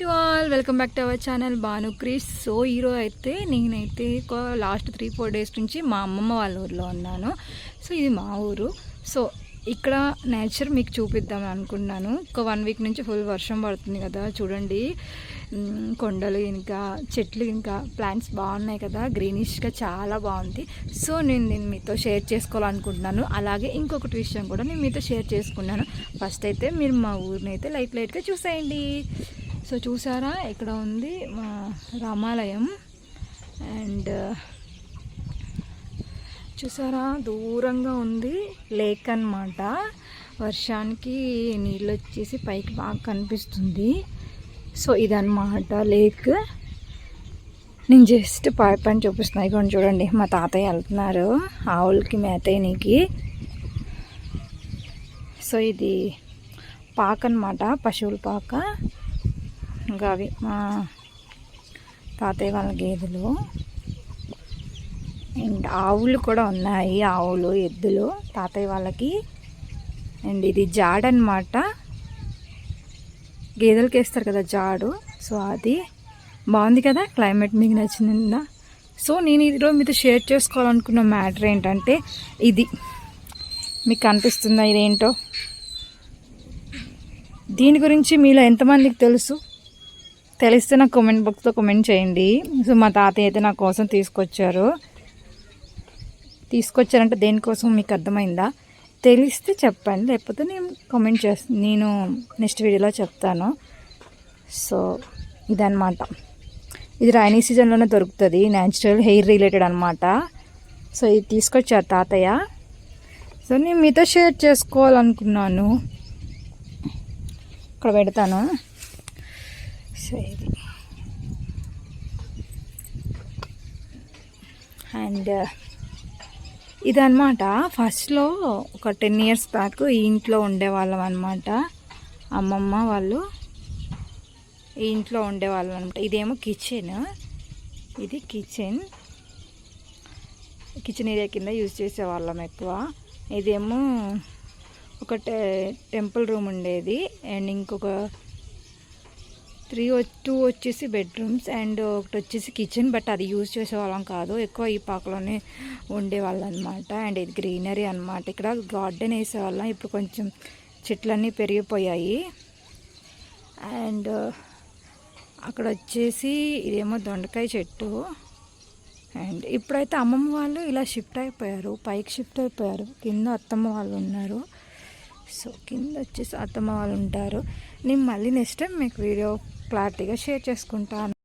To all welcome back to our channel Bhanukrish so ఈరోజు అయితే నేనైతే ఒక లాస్ట్ త్రీ ఫోర్ డేస్ నుంచి మా అమ్మమ్మ వాళ్ళ ఊర్లో ఉన్నాను. సో ఇది మా ఊరు. సో ఇక్కడ నేచర్ మీకు చూపిద్దాం అనుకున్నాను. ఒక వన్ వీక్ నుంచి ఫుల్ వర్షం పడుతుంది కదా చూడండి. కొండలు ఇంకా చెట్లు ఇంకా ప్లాంట్స్ బాగున్నాయి కదా గ్రీనిష్గా చాలా బాగుంది. సో నేను నేను మీతో షేర్ చేసుకోవాలనుకుంటున్నాను. అలాగే ఇంకొకటి విషయం కూడా నేను మీతో షేర్ చేసుకున్నాను. ఫస్ట్ అయితే మీరు మా ఊరిని అయితే లైట్ లైట్గా చూసేయండి. సో చూసారా? ఇక్కడ ఉంది మా రామాలయం. అండ్ చూసారా? దూరంగా ఉంది లేక్ అన్నమాట. వర్షానికి నీళ్ళు వచ్చేసి పైకి బాగా కనిపిస్తుంది. సో ఇదన్నమాట లేక్. నేను జస్ట్ పైప్ పని చూపిస్తున్నాయి ఇక్కడ చూడండి. మా తాతయ్య వెళ్తున్నారు. ఆవులకి మేతయ్యనికి. సో ఇది పాక అన్నమాట పశువుల పాక. ఇంకా అవి మా తాతయ్య వాళ్ళ గేదెలు. అండ్ ఆవులు కూడా ఉన్నాయి ఆవులు ఎద్దులు. తాతయ్య వాళ్ళకి. అండ్ ఇది జాడ్ అనమాట గేదెలకి వేస్తారు కదా జాడు. సో అది బాగుంది కదా క్లైమేట్ మీకు నచ్చిందా? సో నేను ఈరోజు మీతో షేర్ చేసుకోవాలనుకున్న మ్యాటర్ ఏంటంటే ఇది. మీకు కనిపిస్తుందా ఇదేంటో? దీని గురించి మీలో ఎంతమందికి తెలుసు? తెలిస్తే నాకు కామెంట్ బాక్స్లో కామెంట్ చేయండి. సో మా తాతయ్య అయితే నా కోసం తీసుకొచ్చారు. తీసుకొచ్చారంటే దేనికోసం మీకు అర్థమైందా? తెలిస్తే చెప్పండి లేకపోతే నేను కామెంట్ చేస్తాను నేను నెక్స్ట్ వీడియోలో చెప్తాను. సో ఇదన్నమాట. ఇది రైనీ సీజన్లోనే దొరుకుతుంది న్యాచురల్ హెయిర్ రిలేటెడ్ అనమాట సో ఇది తీసుకొచ్చారు తాతయ్య. సో నేను మీతో షేర్ చేసుకోవాలనుకున్నాను. ఇక్కడ పెడతాను. సో ఇది అండ్ ఇదన్నమాట ఫస్ట్లో ఒక టెన్ ఇయర్స్ బ్యాక్ ఈ ఇంట్లో ఉండేవాళ్ళం అనమాట అమ్మమ్మ వాళ్ళు ఈ ఇంట్లో ఉండేవాళ్ళం అనమాట ఇదేమో కిచెన్ ఇది కిచెన్ కిచెన్ ఏరియా కింద యూజ్ చేసేవాళ్ళం ఎక్కువ. ఇదేమో ఒక టెంపుల్ రూమ్ ఉండేది. అండ్ ఇంకొక త్రీ టూ వచ్చేసి బెడ్రూమ్స్ అండ్ ఒకటి వచ్చేసి కిచెన్ బట్ అది యూజ్ చేసేవాళ్ళం కాదు. ఎక్కువ ఈ పాకలోనే ఉండేవాళ్ళం అనమాట అండ్ ఇది గ్రీనరీ అనమాట. ఇక్కడ గార్డెన్ వేసేవాళ్ళం. ఇప్పుడు కొంచెం చెట్లన్నీ పెరిగిపోయాయి. అండ్ అక్కడ వచ్చేసి ఇదేమో దొండకాయ చెట్టు. అండ్ ఇప్పుడైతే అమ్మమ్మ వాళ్ళు ఇలా షిఫ్ట్ అయిపోయారు. పైకి షిఫ్ట్ అయిపోయారు. కింద అత్తమ్మ వాళ్ళు ఉన్నారు. సో కింద వచ్చేసి అత్తమ్మ వాళ్ళు ఉంటారు. నేను మళ్ళీ నెక్స్ట్ టైం మీకు వీడియో క్లారిటీగా షేర్ చేసుకుంటాను.